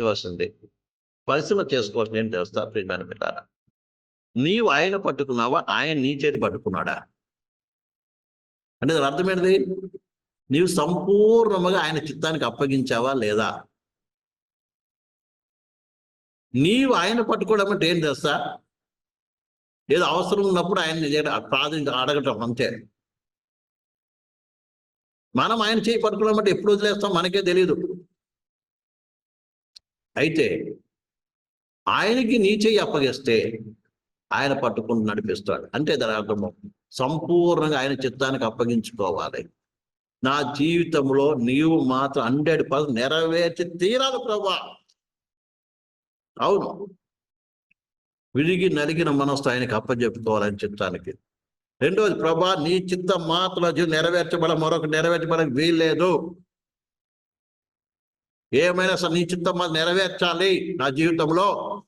చేయవలసింది పరిశ్రమ చేసుకోవాల్సింది ఏం చేస్తా ప్రియమైన పిల్లారా నీవు ఆయన పట్టుకున్నావా? ఆయన నీ చేతి పట్టుకున్నాడా? అంటే దాని అర్థమేంటిది నీవు సంపూర్ణముగా ఆయన చిత్తానికి అప్పగించావా లేదా? నీవు ఆయన పట్టుకోవడం అంటే ఏం చేస్తా ఏదో అవసరం ఉన్నప్పుడు ఆయన నీ అడగటం అంతే. మనం ఆయన చేయి పట్టుకోవడం అంటే ఎప్పుడు వదిలేస్తాం? మనకే తెలియదు అయితే ఆయనకి నీ చెయ్యి అప్పగిస్తే ఆయన పట్టుకుని నడిపిస్తాడు. అంటే దాని సంపూర్ణంగా ఆయన చిత్తానికి అప్పగించుకోవాలి. నా జీవితంలో నీవు మాత్రం హండ్రెడ్ పర్సెంట్ నెరవేర్చి తీరాలి ప్రభా. అవును. విరిగి నలిగిన మనస్సు ఆయనకి అప్పచెప్పుకోవాలని చిత్తానికి. రెండోది ప్రభా నీ చిత్తం మాత్రం నెరవేర్చబడ మరొక నెరవేర్చబడ వీల్లేదు. ఏమైనా సరే నీ చిత్తం నెరవేర్చాలి నా జీవితంలో?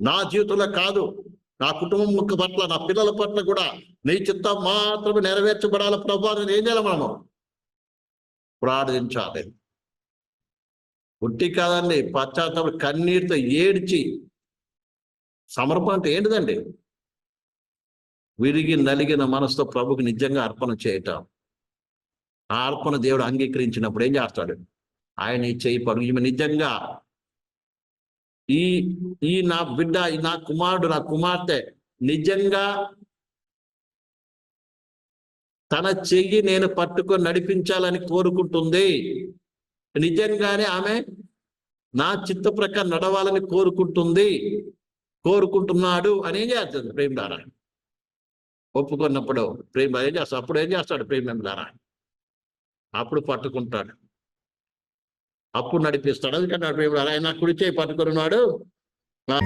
నా జీవితంలో కాదు. నా కుటుంబం పట్ల నా పిల్లల పట్ల కూడా నీ చిత్తం మాత్రమే నెరవేర్చబడాలి. ప్రభా నేను ఏం చేయాలి మనము? ప్రార్థించాలి. పుట్టి కాదండి పశ్చాత్తాప కన్నీటితో ఏడ్చి సమర్పణ అంటే ఏంటిదండి? విరిగి నలిగిన మనసుతో ప్రభుకి నిజంగా అర్పణ చేయటం. ఆ అర్పణ దేవుడు అంగీకరించినప్పుడు ఏం చేస్తాడు? ఆయన ఈ చేయి పడు ఈమె నిజంగా ఈ ఈ నా బిడ్డ ఈ నా కుమారుడు నా కుమార్తె నిజంగా తన చెయ్యి నేను పట్టుకొని నడిపించాలని కోరుకుంటుంది. నిజంగానే ఆమె నా చిత్త ప్రకారం నడవాలని కోరుకుంటుంది. కోరుకుంటున్నాడు అని ఏం చేస్తుంది ప్రేమ ద్వారా ఒప్పుకున్నప్పుడు ప్రేమ ఏం చేస్తాడు? అప్పుడు ఏం చేస్తాడు ప్రేమ ద్వారా అప్పుడు పట్టుకుంటాడు. అప్పుడు నడిపిస్తాడు. అందుకని ప్రేమ ఆయన కుడి చేయి పట్టుకున్నాడు నా